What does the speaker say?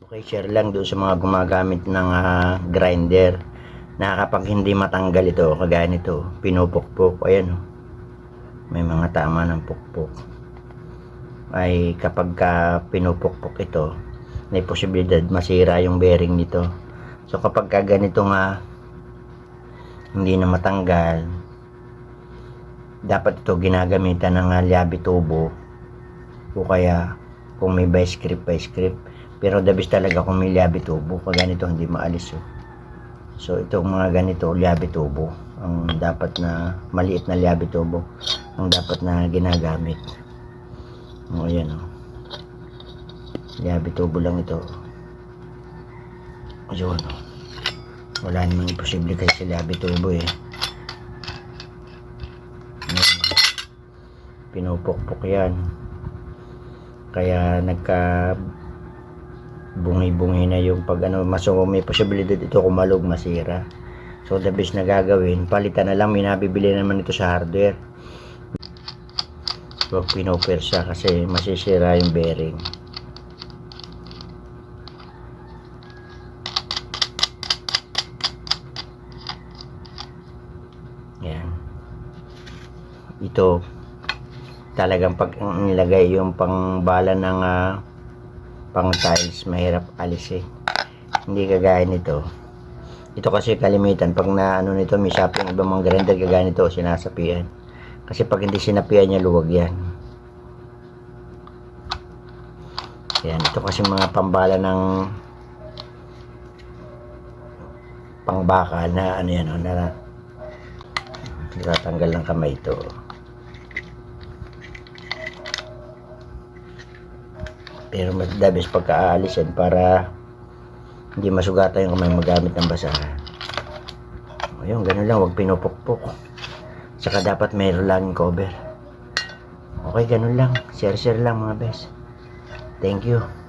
Okay, share lang doon sa mga gumagamit ng ah, grinder na kapag hindi matanggal ito, kagaya nito, pinupukpok, ayan oh. may mga tama ng pukpok. Ay kapag ka pinupukpok ito, may posibilidad masira yung bearing nito. So kapag ka ganito nga, hindi na matanggal, dapat ito ginagamitan ng uh, liabi tubo o kaya kung may vice grip, vice grip. Pero the best talaga kung may liabi tubo. Pag ganito, hindi maalis. Oh. So, itong mga ganito, liabi tubo. Ang dapat na, maliit na liabi tubo. Ang dapat na ginagamit. O, yan o. Liabi tubo lang ito. Yun o. Wala namang imposible kasi sa liabi tubo eh. Yan. Pinupukpok yan. Kaya nagka bungi-bungi na yung pag ano, maso may posibilidad ito kumalog masira. So the best na gagawin, palitan na lang, may naman ito sa hardware. Huwag pinopersa kasi masisira yung bearing. Yan. Ito, talagang pag nilagay yung pangbala ng ah, pang tiles mahirap alisin. Hindi kagaya nito. Ito kasi kalimitan pag na ano nito may shopping ibang mga grinder kagaya nito sinasapian. Kasi pag hindi sinapian niya luwag yan. Yan ito kasi mga pambala ng pangbakal na ano yan oh, na natatanggal ng kamay ito pero mas the best pagka-aalis yan para hindi masugatan yung kamay magamit ng basahan. Ayun ganun lang wag pinupukpok saka dapat mayroon lang cover. Okay ganun lang. Share share lang mga best thank you